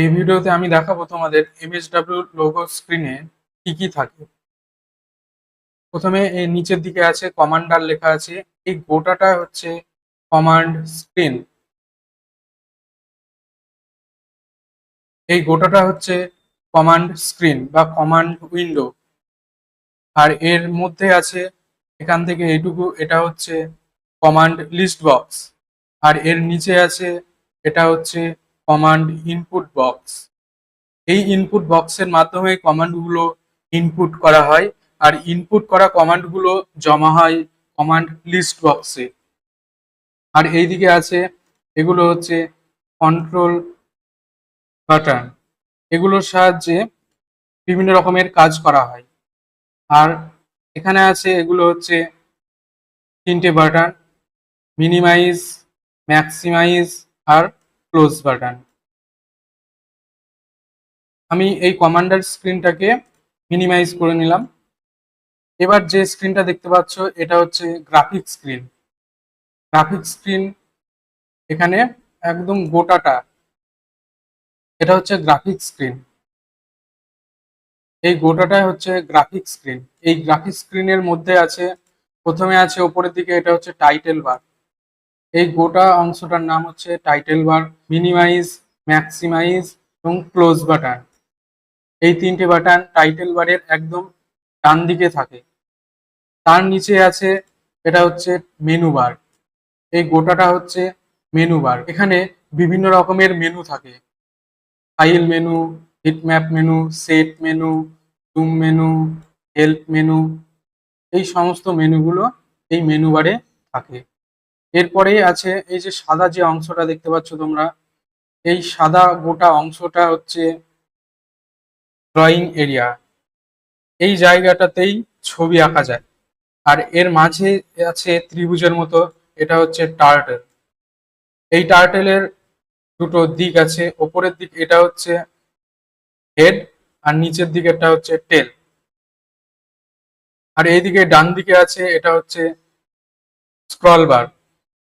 এই ভিডিওতে আমি দেখাবো তোমাদের এমএসডব্লিউ লোগো স্ক্রিনে কি কি থাকে। প্রথমে এই নিচের দিকে আছে কমান্ডার লেখা আছে, এই গোটাটা হচ্ছে কমান্ড স্ক্রিন এই গোটাটা হচ্ছে কমান্ড স্ক্রিন বা কমান্ড উইন্ডো আর এর মধ্যে আছে, এখান থেকে এইটুকু, এটা হচ্ছে কমান্ড লিস্ট বক্স আর এর নিচে আছে, এটা হচ্ছে কমান্ড ইনপুট বক্স এই ইনপুট বক্সের মাধ্যমে কমান্ডগুলো ইনপুট করা হয়, আর ইনপুট করা কমান্ডগুলো জমা হয় কমান্ড লিস্ট বক্সে আর এইদিকে আছে, এগুলো হচ্ছে কন্ট্রোল বাটন এগুলোর সাহায্যে বিভিন্ন রকমের কাজ করা হয়। আর এখানে আছে, এগুলো হচ্ছে তিনটে বাটন মিনিমাইজ ম্যাক্সিমাইজ আর ক্লোজ বাটন আমি এই কমান্ডার স্ক্রিনটাকে মিনিমাইজ করে নিলাম। এবার যে স্ক্রিনটা দেখতে পাচ্ছ, এটা হচ্ছে গ্রাফিক স্ক্রিন গ্রাফিক স্ক্রিন এখানে একদম গোটাটা, এটা হচ্ছে গ্রাফিক স্ক্রিন এই গোটাটাই হচ্ছে গ্রাফিক স্ক্রিন এই গ্রাফিক স্ক্রিনের মধ্যে আছে, প্রথমে আছে ওপরের দিকে, এটা হচ্ছে টাইটেল বার এই গোটা অংশটার নাম হচ্ছে টাইটেল বার মিনিমাইজ ম্যাক্সিমাইজ এবং ক্লোজ বাটন এই তিনটে বাটন টাইটেল বারের একদম ডান দিকে থাকে। তার নিচে আছে, এটা হচ্ছে মেনু বার এই গোটাটা হচ্ছে মেনু বার এখানে বিভিন্ন রকমের মেনু থাকে। File menu heatmap menu set menu zoom menu help menu এই সমস্ত মেনুগুলো এই মেনু বারে থাকে। এরপরেই আছে এই যে সাদা যে অংশটা দেখতে পাচ্ছ তোমরা, এই সাদা গোটা অংশটা হচ্ছে ড্রয়িং এরিয়া। এই জায়গাটাতেই ছবি আঁকা যায়। আর এর মাঝে আছে ত্রিভুজের মতো, এটা হচ্ছে টার্টেল। এই টার্টেলের দুটো দিক আছে, ওপরের দিক এটা হচ্ছে হেড আর নিচের দিকে এটা হচ্ছে টেল। আর এইদিকে ডান দিকে আছে, এটা হচ্ছে স্ক্রল বার।